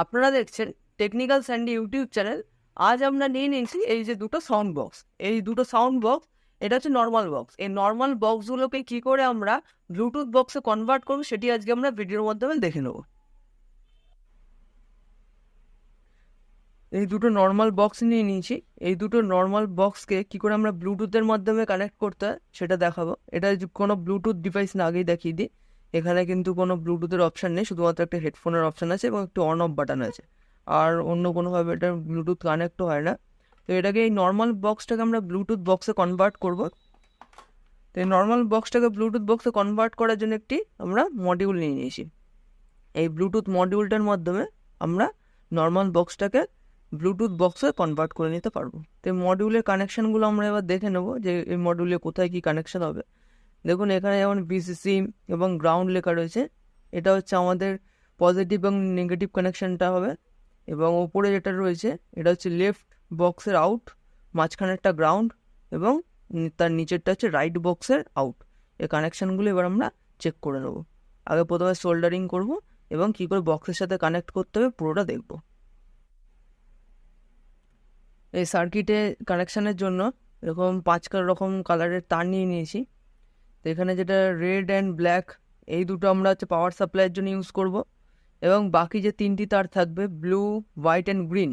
আপনারা দেখছেন technical Sandy YouTube channel আজ আমরা নিয়ে নিয়েছি এই যে দুটো সাউন্ড বক্স এই দুটো সাউন্ড বক্স এটা হচ্ছে নর্মাল বক্স এই নর্মাল বক্সগুলোকে কি করে আমরা ব্লুটুথ বক্সে কনভার্ট করব সেটি আজকে আমরা ভিডিওর মাধ্যমে দেখে নেব। এই দুটো নর্মাল বক্স নিয়ে নিয়েছি। এই দুটো নর্মাল বক্সকে কি করে আমরা ব্লুটুথের মাধ্যমে কানেক্ট করতে হয় সেটা দেখাবো। এটা কোনো ব্লুটুথ ডিভাইস না, আগেই দেখিয়ে দিই। এখানে কিন্তু কোনো ব্লুটুথের অপশান নেই, শুধুমাত্র একটা হেডফোনের অপশান আছে এবং একটু অন অফ বাটন আছে। আর অন্য কোনোভাবে এটা ব্লুটুথ কানেক্টও হয় না। তো এটাকে এই নর্মাল বক্সটাকে আমরা ব্লুটুথ বক্সে কনভার্ট করব। তো এই নর্মাল বক্সটাকে ব্লুটুথ বক্সে কনভার্ট করার জন্য একটি আমরা মডিউল নিয়ে নিয়েছি। এই ব্লুটুথ মডিউলটার মাধ্যমে আমরা নর্মাল বক্সটাকে ব্লুটুথ বক্সে কনভার্ট করে নিতে পারব। তো এই মডিউলের কানেকশানগুলো আমরা এবার দেখে নেব যে এই মডিউলে কোথায় কী কানেকশান হবে। দেখুন, এখানে যেমন ভিসিসি এবং গ্রাউন্ড লেখা রয়েছে, এটা হচ্ছে আমাদের পজিটিভ এবং নেগেটিভ কানেকশানটা হবে। এবং ওপরে যেটা রয়েছে, এটা হচ্ছে লেফট বক্সের আউট মাঝখানে একটা গ্রাউন্ড এবং তার নিচেরটা হচ্ছে রাইট বক্সের আউট এই কানেকশানগুলো এবার আমরা চেক করে নেব। আগে প্রথমে সোল্ডারিং করব এবং কী করে বক্সের সাথে কানেক্ট করতে হবে পুরোটা দেখব। এই সার্কিটে কানেকশানের জন্য এরকম পাঁচ রকম কালারের তার নিয়ে নিয়েছি। তো এখানে যেটা রেড অ্যান্ড ব্ল্যাক এই দুটো আমরা হচ্ছে পাওয়ার সাপ্লাইয়ের জন্য ইউজ করব। এবং বাকি যে তিনটি তার থাকবে ব্লু হোয়াইট অ্যান্ড গ্রিন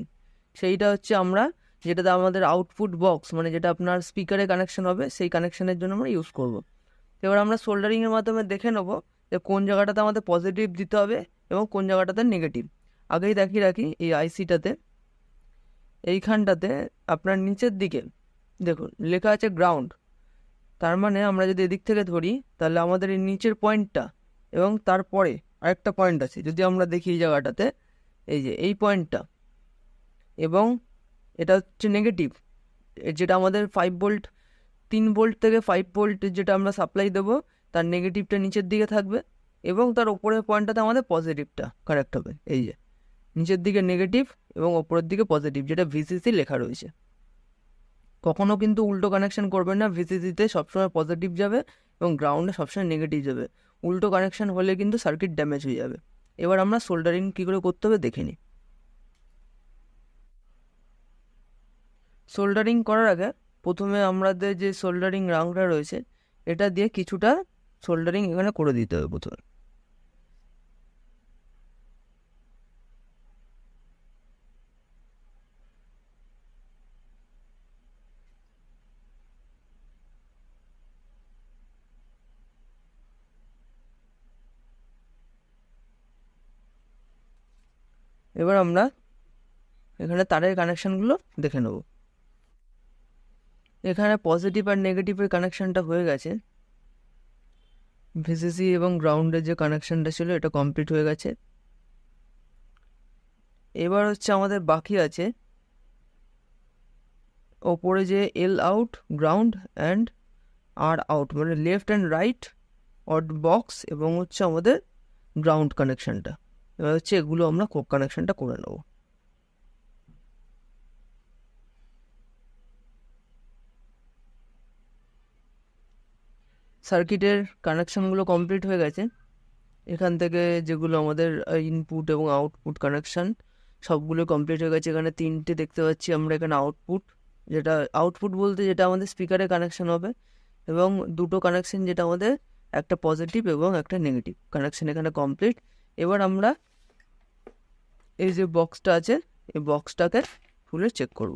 সেইটা হচ্ছে আমরা যেটাতে আমাদের আউটপুট বক্স মানে যেটা আপনার স্পিকারে কানেকশন হবে, সেই কানেকশনের জন্য আমরা ইউজ করব। এবার আমরা সোল্ডারিংয়ের মাধ্যমে দেখে নেব যে কোন জায়গাটাতে আমাদের পজিটিভ দিতে হবে এবং কোন জায়গাটাতে নেগেটিভ আগেই দেখিয়ে রাখি এই আইসিটাতে এইখানটাতে, আপনার নিচের দিকে, দেখুন, লেখা আছে গ্রাউন্ড তার মানে আমরা যদি এদিক থেকে ধরি, তাহলে আমাদের এই নিচের পয়েন্টটা এবং তারপরে আরেকটা পয়েন্ট আছে। যদি আমরা দেখি এই জায়গাটাতে, এই যে এই পয়েন্টটা এবং এটা হচ্ছে নেগেটিভ যেটা আমাদের ফাইভ ভোল্ট তিন ভোল্ট থেকে ফাইভ ভোল্ট যেটা আমরা সাপ্লাই দেবো, তার নেগেটিভটা নিচের দিকে থাকবে এবং তার ওপরের পয়েন্টটাতে আমাদের পজিটিভটা কারেক্ট হবে। এই যে, নিচের দিকে নেগেটিভ এবং ওপরের দিকে পজিটিভ যেটা ভিসিসি লেখা রয়েছে। কখনও কিন্তু উল্টো কানেকশন করবেন না। ভিসিসিতে সবসময় পজিটিভ যাবে এবং গ্রাউন্ডে সবসময় নেগেটিভ যাবে। উল্টো কানেকশন হলে কিন্তু সার্কিট ড্যামেজ হয়ে যাবে। এবার আমরা সোল্ডারিং কী করে করতে হবে দেখে নিই। সোল্ডারিং করার আগে প্রথমে আমাদের যে সোল্ডারিং রাংটা রয়েছে, এটা দিয়ে কিছুটা সোল্ডারিং এখানে করে দিতে হবে প্রথমে। এবার আমরা এখানে তারের কানেকশানগুলো দেখে নেব। এখানে পজিটিভ আর নেগেটিভের কানেকশানটা হয়ে গেছে। ভিসিসি এবং গ্রাউন্ডের যে কানেকশানটা ছিল, এটা কমপ্লিট হয়ে গেছে। এবার হচ্ছে আমাদের বাকি আছে। ওপরে যে L out ground and R out মানে লেফট অ্যান্ড রাইট অড বক্স এবং হচ্ছে আমাদের গ্রাউন্ড কানেকশানটা এবার হচ্ছে এগুলো আমরা কানেকশানটা করে নেব। সার্কিটের কানেকশানগুলো কমপ্লিট হয়ে গেছে। এখান থেকে যেগুলো আমাদের ইনপুট এবং আউটপুট কানেকশান সবগুলো কমপ্লিট হয়ে গেছে। এখানে তিনটে দেখতে পাচ্ছি আমরা, এখানে আউটপুট যেটা আউটপুট বলতে যেটা আমাদের স্পিকারে কানেকশান হবে এবং দুটো কানেকশান যেটা আমাদের, একটা পজিটিভ এবং একটা নেগেটিভ কানেকশান এখানে কমপ্লিট এবার আমরা এই যে বক্সটা আছে, এই বক্সটাকে খুলে চেক করব।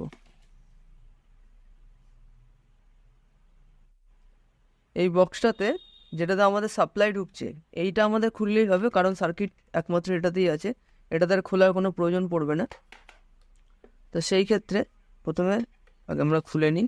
এই বক্সটাতে যেটাতে আমাদের সাপ্লাই ঢুকছে, এইটা আমাদের খুললেই হবে, কারণ সার্কিট একমাত্র এটাতেই আছে। এটাতে আর খোলার কোনো প্রয়োজন পড়বে না। তো সেই ক্ষেত্রে প্রথমে আগে আমরা খুলে নিই।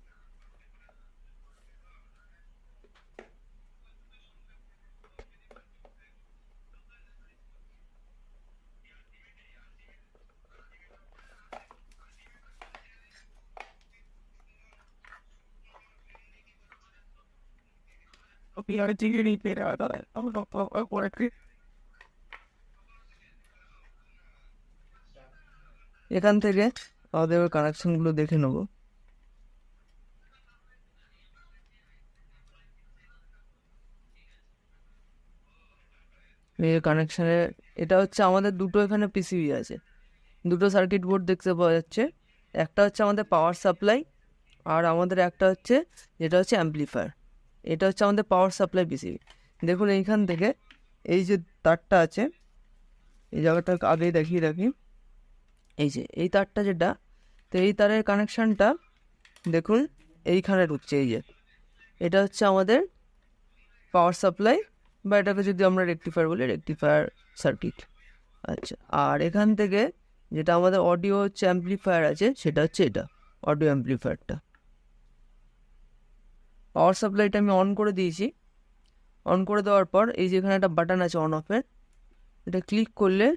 digging it out. I'm not working. এখান থেকে আমাদের কানেকশনগুলো দেখে নেব এই কানেকশানে এটা হচ্ছে আমাদের দুটো এখানে পিসিবি আছে দুটো সার্কিট বোর্ড দেখতে পাওয়া যাচ্ছে একটা হচ্ছে আমাদের পাওয়ার সাপ্লাই আর আমাদের একটা হচ্ছে, যেটা হচ্ছে অ্যাম্পলিফায়ার এটা হচ্ছে আমাদের পাওয়ার সাপ্লাই পিসিবি দেখুন এইখান থেকে এই যে তারটা আছে, এই জায়গাটা আগেই দেখিয়ে রাখি। এই যে, এই তারটা যেটা, তো এই তারের কানেকশানটা দেখুন এইখানে ঢুকছে, এই যে। এটা হচ্ছে আমাদের পাওয়ার সাপ্লাই বা এটাকে যদি আমরা রেকটিফায়ার বলি রেকটিফায়ার সার্কিট আচ্ছা আর এখান থেকে যেটা আমাদের অডিও হচ্ছে অ্যাম্পলিফায়ার আছে, সেটা হচ্ছে এটা অডিও অ্যাম্পলিফায়ারটা পাওয়ার সাপ্লাইটা আমি অন করে দিয়েছি। অন করে দেওয়ার পর এই যে এখানে একটা বাটন আছে অন অফের এটা ক্লিক করলে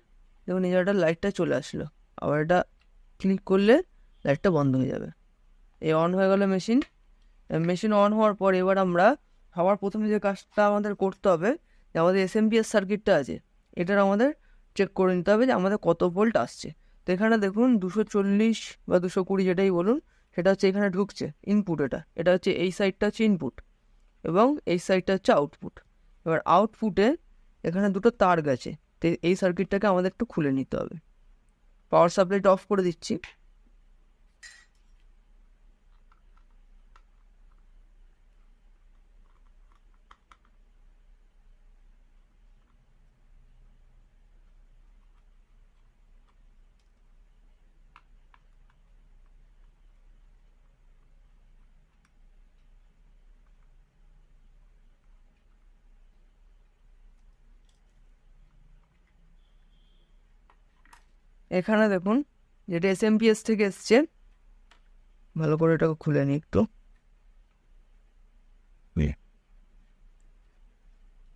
দেখুন এই জায়গাটা লাইটটা চলে আসলো। আবার এটা ক্লিক করলে লাইটটা বন্ধ হয়ে যাবে। এই অন হয়ে গেল মেশিন। মেশিন অন হওয়ার পর এবার আমরা সবার প্রথমে যে কাজটা আমাদের করতে হবে, যে আমাদের এস এম সার্কিটটা আছে, এটার আমাদের চেক করে নিতে হবে যে আমাদের কত ভোল্ট আসছে। তো এখানে দেখুন দুশো চল্লিশ বা দুশো কুড়ি যেটাই বলুন সেটা হচ্ছে এখানে ঢুকছে ইনপুট এটা। এটা হচ্ছে এই সাইডটা হচ্ছে ইনপুট এবং এই সাইডটা হচ্ছে আউটপুট এবার আউটপুটে এখানে দুটো তার গেছে। তো এই সার্কিটটাকে আমাদের একটু খুলে নিতে হবে। পাওয়ার সাপ্লাইটা অফ করে দিচ্ছি। এখানে দেখুন যেটা এস এম থেকে এসছে ভালো করে এটাকে খুলে নিই একটু।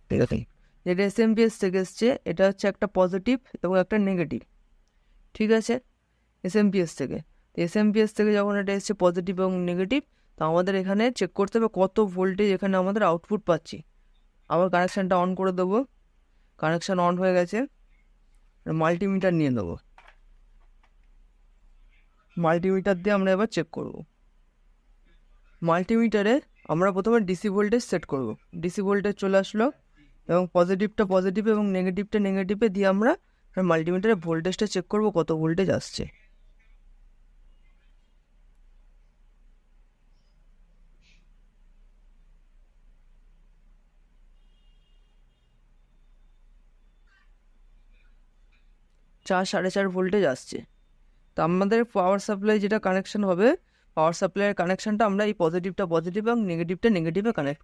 ঠিক আছে। যেটা এস এম থেকে এসছে এটা হচ্ছে একটা পজিটিভ এবং একটা নেগেটিভ ঠিক আছে? এস এম থেকে। এস এম থেকে যখন এটা এসছে পজিটিভ এবং নেগেটিভ তো আমাদের এখানে চেক করতে হবে কত ভোল্টেজ এখানে আমাদের আউটপুট পাচ্ছি। আবার কানেকশানটা অন করে দেবো। কানেকশান অন হয়ে গেছে। মাল্টিমিটার নিয়ে দেবো মাল্টিমিটার দিয়ে আমরা এবার চেক করব। মাল্টিমিটারে আমরা প্রথমে ডিসি ভোল্টেজ সেট করব। ডিসি ভোল্টেজ চলে আসলো এবং পজিটিভটা পজিটিভ এবং নেগেটিভটা নেগেটিভে দিয়ে আমরা মাল্টিমিটারে ভোল্টেজটা চেক করব কত ভোল্টেজ আসছে। চার সাড়ে চার ভোল্টেজ আসছে। তো আমাদের পাওয়ার সাপ্লাই যেটা কানেকশন হবে পাওয়ার সাপ্লাইয়ের কানেকশানটা আমরা এই পজিটিভটা পজিটিভ এবং নেগেটিভটা নেগেটিভে কানেক্ট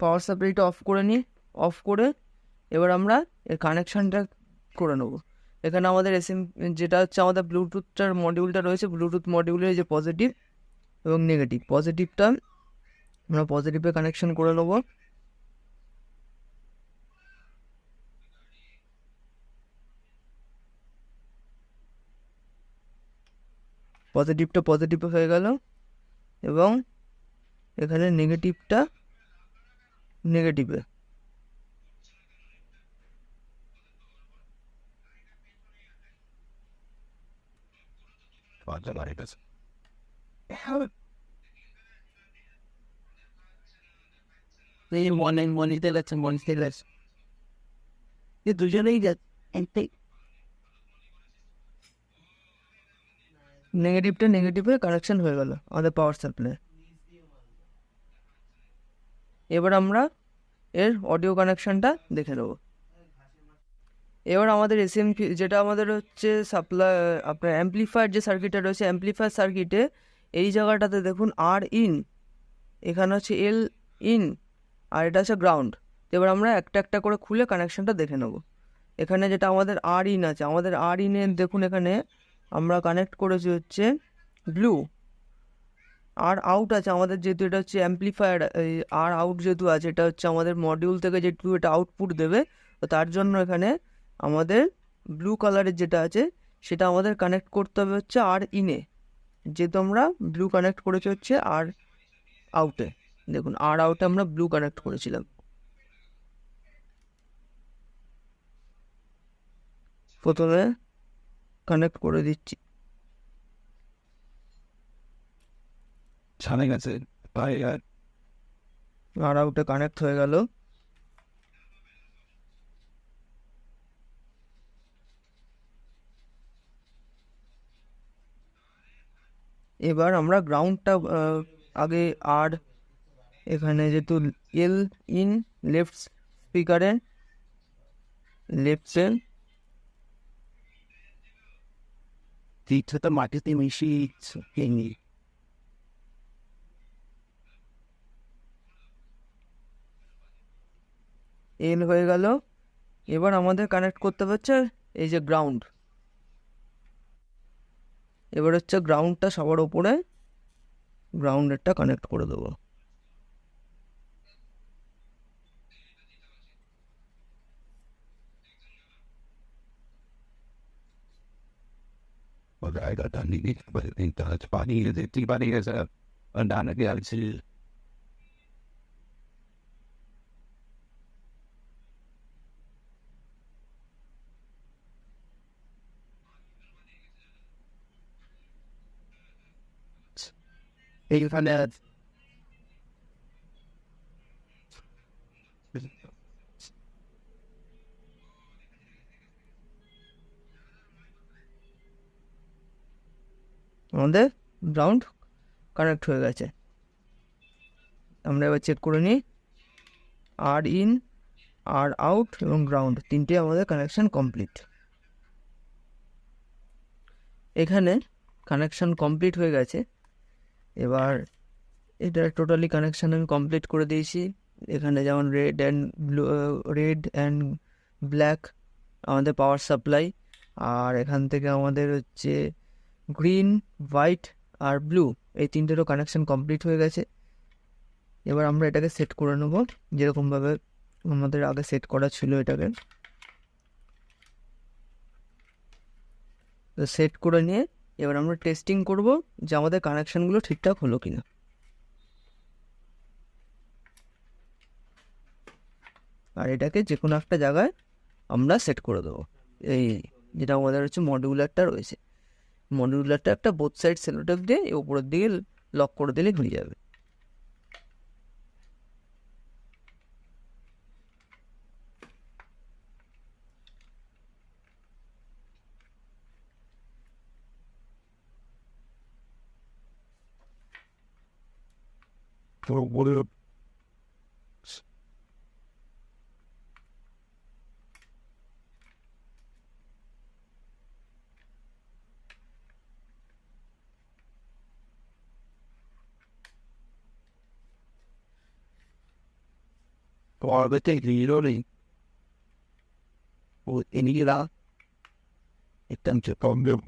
পাওয়ার সাপ্লাইটা অফ করে নিই অফ করে এবার আমরা এর কানেকশানটা করে নেব। এখানে আমাদের এসএম যেটা হচ্ছে আমাদের ব্লুটুথটার মডিউলটা রয়েছে ব্লুটুথ মডিউলের যে পজিটিভ এবং নেগেটিভ পজিটিভটা আমরা পজিটিভে কানেকশন করে নেব। পজিটিভটা পজিটিভ হয়ে গেল এবং এখানে নেগেটিভটা নেগেটিভে এই one নেগেটিভটা নেগেটিভে কানেকশন হয়ে গেল আমাদের পাওয়ার সাপ্লাই এবার আমরা এর অডিও কানেকশানটা দেখে নেব। এবার আমাদের এসএম যেটা আমাদের হচ্ছে সাপ্লাই আপনার অ্যাম্পলিফায়ার যে সার্কিটটা রয়েছে অ্যাম্পলিফায়ার সার্কিটে এই জায়গাটাতে দেখুন আর ইন এখানে হচ্ছে এল ইন আর এটা হচ্ছে গ্রাউন্ড এবার আমরা একটা একটা করে খুলে কানেকশানটা দেখে নেব। এখানে যেটা আমাদের আর ইন আছে, আমাদের আর ইনের দেখুন এখানে আমরা কানেক্ট করেছি হচ্ছে ব্লু আর আউট আছে, আমাদের যেহেতু এটা হচ্ছে অ্যাম্পলিফায়ার আর আউট যেহেতু আছে, এটা হচ্ছে আমাদের মডিউল থেকে যেহেতু এটা আউটপুট দেবে, তো তার জন্য এখানে আমাদের ব্লু কালারের যেটা আছে, সেটা আমাদের কানেক্ট করতে হবে হচ্ছে আর ইনে যেহেতু আমরা ব্লু কানেক্ট করেছি হচ্ছে আর আউটে দেখুন, আর আউটে আমরা ব্লু কানেক্ট করেছিলাম। প্রথমে কানেক্ট করে দিচ্ছি। ছানে গেছে ভাই আর আর আউটে কানেক্ট হয়ে গেল। এবার আমরা গ্রাউন্ডটা আগে আর এখানে যেহেতু এল ইন লেফট স্পিকারে লেফট সেল তো মাটিতে মিশিয়ে নি এল হয়ে গেল। এবার আমাদের কানেক্ট করতে হচ্ছে এই যে গ্রাউন্ড এবার হচ্ছে গ্রাউন্ডটা সবার ওপরে গ্রাউন্ডেরটা কানেক্ট করে দেবো। ಹೊರಗಾಯ್ತು ಬರ್ತಂತ ಪಾನಿ ಇದೆ ತಿ ಪಾನಿ ಇದೆ ಸರ್ ನನಗೆ ಅನಿಸಿ Ich fand আমাদের গ্রাউন্ড কানেক্ট হয়ে গেছে। আমরা এবার চেক করে নিই। আর ইন আর আউট এবং গ্রাউন্ড তিনটে আমাদের কানেকশান কমপ্লিট এখানে কানেকশান কমপ্লিট হয়ে গেছে। এবার এটা টোটালি কানেকশান আমি কমপ্লিট করে দিয়েছি। এখানে যেমন red and blue red and black আমাদের পাওয়ার সাপ্লাই আর এখান থেকে আমাদের হচ্ছে গ্রিন, হোয়াইট আর ব্লু এই তিনটেরও কানেকশান কমপ্লিট হয়ে গেছে। এবার আমরা এটাকে সেট করে নেব, যেরকমভাবে আমাদের আগে সেট করা ছিল এটাকে। সেট করে নিয়ে এবার আমরা টেস্টিং করব যে আমাদের কানেকশানগুলো ঠিকঠাক হলো কিনা। আর এটাকে যে কোনো একটা জায়গায় আমরা সেট করে দেবো। এই যেটা আমাদের হচ্ছে মডিউলারটা রয়েছে। মডিউলারটা একটা বোথ সাইড সেলোটেপ দিয়ে এই উপরের দিকে লক করে দিলে হয়ে যাবে। For them.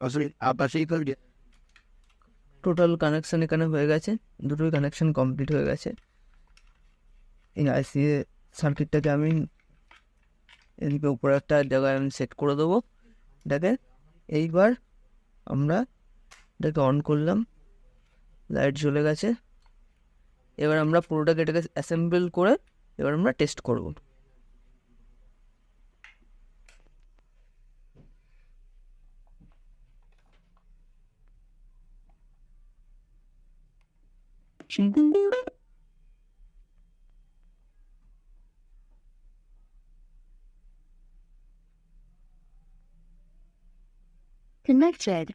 আসলে আবার সেই করে টোটাল কানেকশান এখানে হয়ে গেছে। দুটোই কানেকশান কমপ্লিট হয়ে গেছে। এই আইসি সার্কিটটাকে আমি এদিকে উপরে একটা জায়গায় আমি সেট করে দেবো। এটাকে এইবার আমরা এটাকে অন করলাম। লাইট জ্বলে গেছে। এবার আমরা পুরোটাকে এটাকে অ্যাসেম্বল করে এবার আমরা টেস্ট করব। Connected.